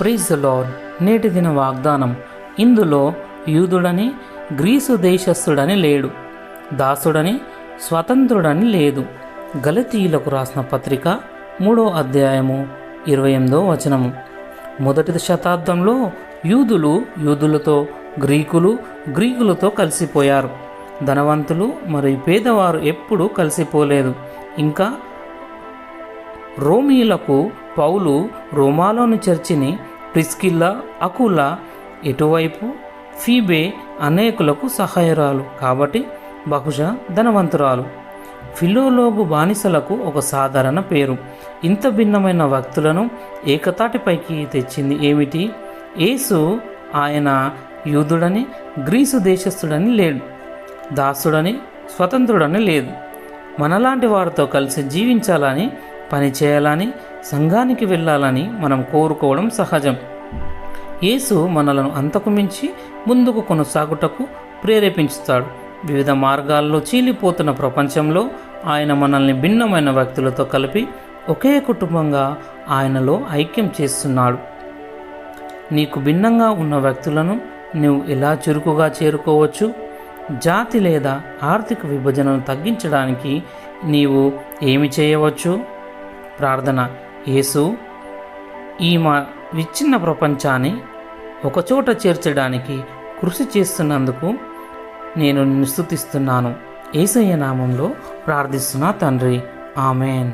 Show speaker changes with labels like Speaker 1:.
Speaker 1: Praise lord నేటి దిన వాగ్దానం. ఇందులో యూదుడని గ్రీసు దేశస్థుడని లేడు. దాసుడని స్వతంత్రుడని లేదు. గలతీయులకు రాసిన పత్రిక మూడో అధ్యాయము ఇరవై ఎనిమిదో వచనము. మొదటి శతాబ్దంలో యూదులు యూదులతో గ్రీకులు గ్రీకులతో కలిసిపోయారు. ధనవంతులు మరియు పేదవారు ఎప్పుడూ కలిసిపోలేదు. ఇంకా రోమీలకు పౌలు రోమాలోని చర్చిని ప్రిస్కిల్లా అకులా ఎటువైపు? ఫీబే అనేకులకు సహాయరాలు. కాబట్టి బహుశా ధనవంతురాలు. ఫిలోలోగు బానిసలకు ఒక సాధారణ పేరు. ఇంత భిన్నమైన వ్యక్తులను ఏకతాటిపైకి తెచ్చింది ఏమిటి? యేసు ఆయన యూదుడని గ్రీసు దేశస్థుడని లేడు. దాసుడని స్వతంత్రుడని లేదు. మనలాంటి వారితో కలిసి జీవించాలని పని చేయాలని సంఘానికి వెళ్ళాలని మనం కోరుకోవడం సహజం. యేసు మనలను అంతకు మించి ముందుకు కొనసాగుటకు ప్రేరేపించుతాడు. వివిధ మార్గాల్లో చీలిపోతున్న ప్రపంచంలో ఆయన మనల్ని భిన్నమైన వ్యక్తులతో కలిపి ఒకే కుటుంబంగా ఆయనలో ఐక్యం చేస్తున్నాడు. నీకు భిన్నంగా ఉన్న వ్యక్తులను నువ్వు ఎలా చురుకుగా చేరుకోవచ్చు? జాతి లేదా ఆర్థిక విభజనను తగ్గించడానికి నీవు ఏమి చేయవచ్చు? ప్రార్థన. యేసు ఈ మా విచ్ఛిన్న ప్రపంచాన్ని ఒకచోట చేర్చడానికి కృషి చేస్తున్నందుకు నేను నిస్తుతిస్తున్నాను ఏసయ్య నామంలో ప్రార్థిస్తున్నా తండ్రి. ఆమెన్.